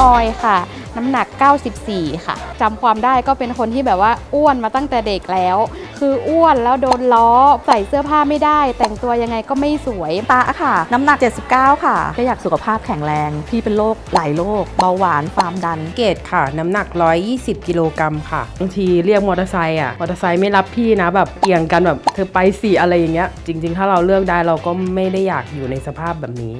ออยค่ะ น้ำหนัก 94 ค่ะจำความได้ก็เป็นคนที่แบบว่าอ้วนมาตั้งแต่เด็กแล้ว คืออ้วนแล้วโดนล้อใส่เสื้อผ้าไม่ได้ แต่งตัวยังไงก็ไม่สวยตาค่ะ น้ำหนัก 79 ค่ะ ก็อยากสุขภาพแข็งแรง พี่เป็นโรคหลายโรคเบาหวานความดัน เกตค่ะ น้ำหนัก 120 กิโลกรัมค่ะบางทีเรียกมอเตอร์ไซค์อะมอเตอร์ไซค์ไม่รับพี่นะแบบเกี่ยงกันแบบเธอไปสิอะไรอย่างเงี้ยจริง ๆ ถ้าเราเลือกได้เราก็ไม่ได้อยากอยู่ในสภาพแบบนี้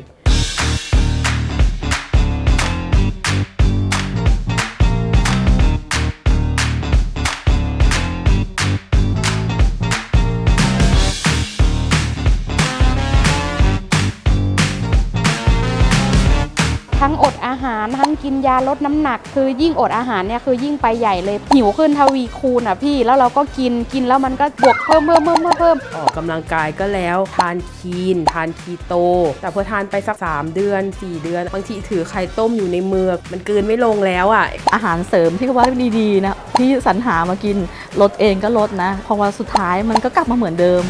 ทั้งอดอาหาร ทั้งกินยาลดน้ำหนัก คือยิ่งอดอาหารเนี่ยคือยิ่งไปใหญ่เลยหิวขึ้นทวีคูณอะพี่แล้วเราก็กินกินแล้วมันก็บวกเพิ่มเพิ่มเพิ่มเพิ่มเพิ่มออกกำลังกายก็แล้วทานคีน ทานคีโต แต่พอทานไปสัก 3 เดือน 4 เดือน บางทีถือไข่ต้มอยู่ในมือมันกลืนไม่ลงแล้วอะอาหารเสริมที่เขาว่าดีๆนะที่สรรหามากินลดเองก็ลดนะเพราะว่าสุดท้ายมันก็กลับมาเหมือนเดิม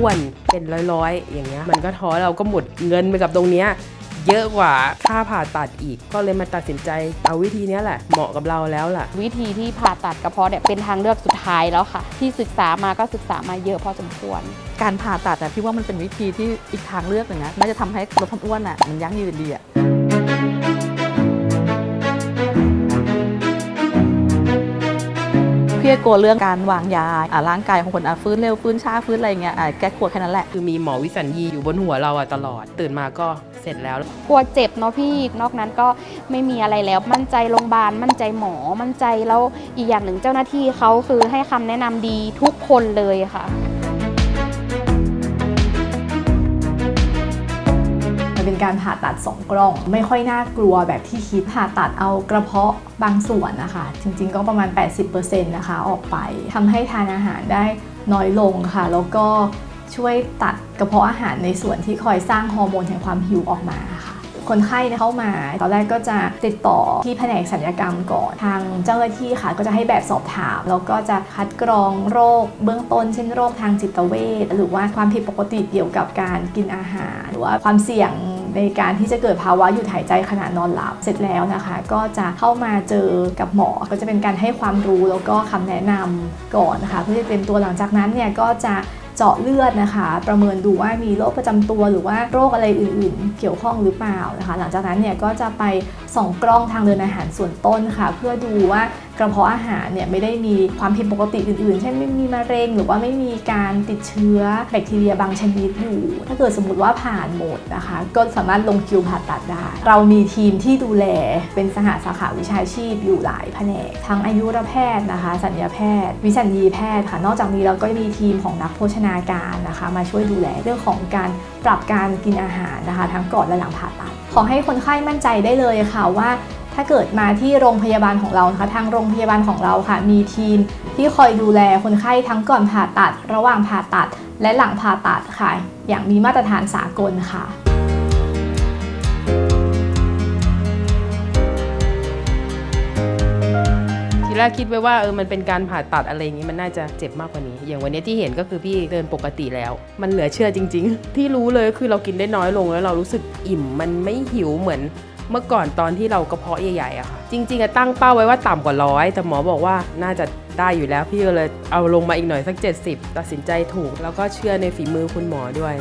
อ้วนเป็นร้อยๆ อย่างเงี้ยมันก็ท้อเราก็หมดเงินไปกับตรงเนี้ยเยอะกว่าค่าผ่าตัดอีก ก็เลยมาตัดสินใจเอาวิธีเนี้ยแหละ เหมาะกับเราแล้วล่ะ วิธีที่ผ่าตัดกระเพาะเนี่ยเป็นทางเลือกสุดท้ายแล้วค่ะ ที่ศึกษามาก็ศึกษามาเยอะพอสมควร การผ่าตัดอะพี่ว่ามันเป็นวิธีที่อีกทางเลือกหนึ่งนะน่าจะทำให้ลดความอ้วนอะมันยั่งยืนดีอะ พี่กลัวเรื่องการวางยาอะร่างกายของคนอะฟื้นเร็วฟื้นช้าฟื้นอะไรเงี้ยอะแก้กลัวแค่นั้นแหละคือมีหมอวิสัญญีอยู่บนหัวเราอะตลอด ตื่นมาก็เสร็จแล้ว กลัวเจ็บเนาะพี่นอกนั้นก็ไม่มีอะไรแล้ว มั่นใจโรงพยาบาลมั่นใจหมอมั่นใจแล้วอีกอย่างหนึ่งเจ้าหน้าที่เขาคือให้คำแนะนำดีทุกคนเลยค่ะ มันเป็นการผ่าตัดสองกล้อง ไม่ค่อยน่ากลัวแบบที่คิดผ่าตัดเอากระเพาะบางส่วนนะคะ จริงๆก็ประมาณ 80%นะคะออกไปทำให้ทานอาหารได้น้อยลงค่ะ แล้วก็ช่วยตัดกระเพาะอาหารในส่วนที่คอยสร้างฮอร์โมนแห่งความหิวออกมาค่ะ คนไข้เข้ามา ตอนแรกก็จะติดต่อที่แผนกศัลยกรรมก่อน ทางเจ้าหน้าที่ค่ะก็จะให้แบบสอบถาม แล้วก็จะคัดกรองโรคเบื้องต้น เช่นโรคทางจิตเวชหรือว่าความผิดปกติเกี่ยวกับการกินอาหาร หรือว่าความเสี่ยงในการที่จะเกิดภาวะหยุดหายใจขณะนอนหลับเสร็จแล้วนะคะ ก็จะเข้ามาเจอกับหมอก็จะเป็นการให้ความรู้แล้วก็คำแนะนำก่อนนะคะเพื่อจะเตรียมตัวหลังจากนั้นเนี่ยก็จะ เจาะเลือดนะคะ ประเมินดูว่ามีโรคประจำตัวหรือว่าโรคอะไรอื่น ๆ เกี่ยวข้องหรือเปล่านะคะ หลังจากนั้นเนี่ยก็จะไปส่องกล้องทางเดินอาหารส่วนต้นค่ะ เพื่อดูว่า กระเพาะอาหารเนี่ยไม่ได้มีความผิดปกติอื่นๆ เช่นไม่มีมะเร็ง หรือว่าไม่มีการติดเชื้อแบคทีเรียบางชนิดอยู่ ถ้าเกิดสมมติว่าผ่านหมดนะคะ ก็สามารถลงคิวผ่าตัดได้ เรามีทีมที่ดูแลเป็นสหสาขาวิชาชีพอยู่หลายแผนก ทั้งอายุรแพทย์นะคะ สัญญาแพทย์ วิสัญญีแพทย์ค่ะ นอกจากนี้เราก็มีทีมของนักโภชนาการนะคะ มาช่วยดูแลเรื่องของการปรับการกินอาหารนะคะ ทั้งก่อนและหลังผ่าตัด ขอให้คนไข้มั่นใจได้เลยค่ะว่า ถ้าเกิดมาที่โรงพยาบาลของเรานะคะทางโรงพยาบาลของเราค่ะ มีทีมที่คอยดูแลคนไข้ทั้งก่อนผ่าตัด ระหว่างผ่าตัด และหลังผ่าตัดค่ะ อย่างมีมาตรฐานสากลค่ะ แรกคิดไว้ว่าเออมันเป็นการผ่าตัดอะไรอย่างนี้มันน่าจะเจ็บมากกว่านี้ อย่างวันนี้ที่เห็นก็คือพี่เดินปกติแล้ว มันเหลือเชื่อจริง ๆ ที่รู้เลยคือเรากินได้น้อยลงแล้วเรารู้สึกอิ่มมันไม่หิวเหมือนเมื่อก่อนตอนที่เรากระเพาะใหญ่ๆอะค่ะ จริงๆอะตั้งเป้าไว้ว่าต่ำกว่าร้อยแต่หมอบอกว่าน่าจะได้อยู่แล้วพี่ก็เลยเอาลงมาอีกหน่อยสัก 70 ตัดสินใจถูก แล้วก็เชื่อในฝีมือคุณหมอด้วย